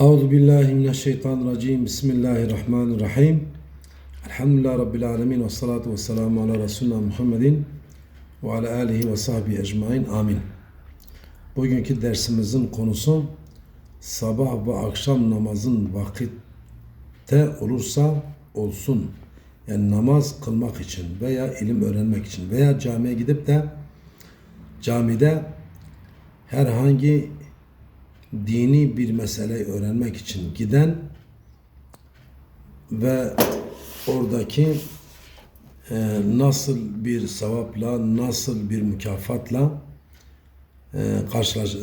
Euzu billahi mineşşeytanirracim. Bismillahirrahmanirrahim. Elhamdülillahi rabbil alamin ve salatu vesselamu ala resulina Muhammedin ve ala alihi ve sahbihi ecmaîn. Amin. Bugünkü dersimizin konusu sabah ve akşam namazın vakitte olursa olsun. Yani namaz kılmak için veya ilim öğrenmek için veya camiye gidip de camide herhangi dini bir meseleyi öğrenmek için giden ve oradaki e, nasıl bir sevapla, nasıl bir mükafatla e, karşılaş, e,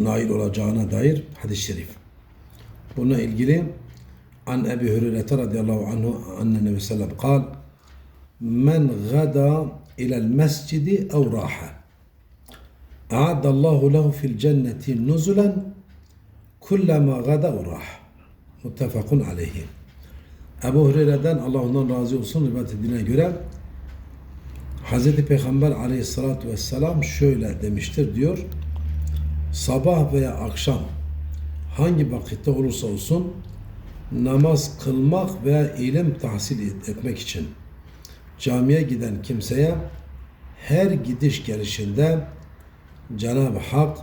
nail olacağına dair hadis-i şerif. Bununla ilgili an Ebi Hüreyre radıyallahu anhu anne nebi sallallahu kal men gada ilel mescidi ev raha أعد A'adallahu lehu fil cenneti nuzulen kullama gada urah. Muttefakun aleyhi. Ebu Hureyre'den Allah ondan razı olsun rivayet edildiğine göre Hz. Peygamber aleyhissalatü vesselam şöyle demiştir diyor. Sabah veya akşam hangi vakitte olursa olsun namaz kılmak ve ilim tahsil etmek için camiye giden kimseye her gidiş gelişinde Cenab-ı Hak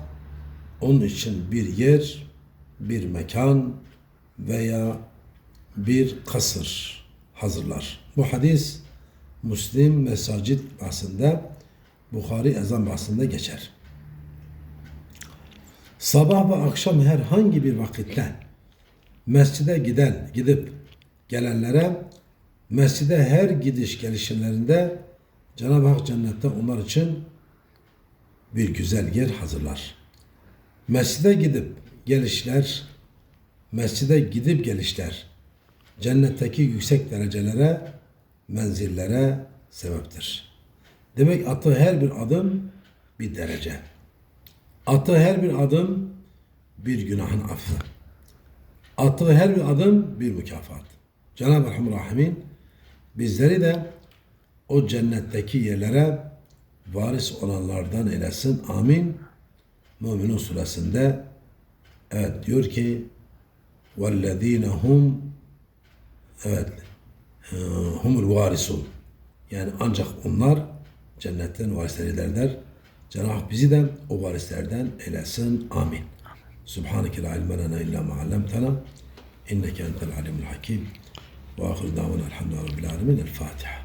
onun için bir yer, bir mekan veya bir kasır hazırlar. Bu hadis Müslim Mesacid bahsinde, Bukhari ezan bahsinde geçer. Sabah ve akşam herhangi bir vakitte mescide giden, gidip gelenlere mescide her gidiş gelişlerinde Cenab-ı Hak cennette onlar için bir güzel yer hazırlar. Mescide gidip gelişler, mescide gidip gelişler, cennetteki yüksek derecelere, menzillere sebeptir. Demek attığı her bir adım bir derece. Attığı her bir adım bir günahın affı. Attığı her bir adım bir mükafat. Cenab-ı Rahim bizleri de o cennetteki yerlere varis olanlardan eylesin. Amin. Müminun suresinde evet diyor ki وَالَّذ۪ينَ hum evet e, humul varisun yani ancak onlar cennetten varisleridirler. Cenab-ı Hak bizi de o varislerden eylesin. Amin. Subhaneke la ilme lena illa ma allamtana inneke entel alimul hakim ve ahir davana elhamdülillahi rabbil alemin. El Fatiha.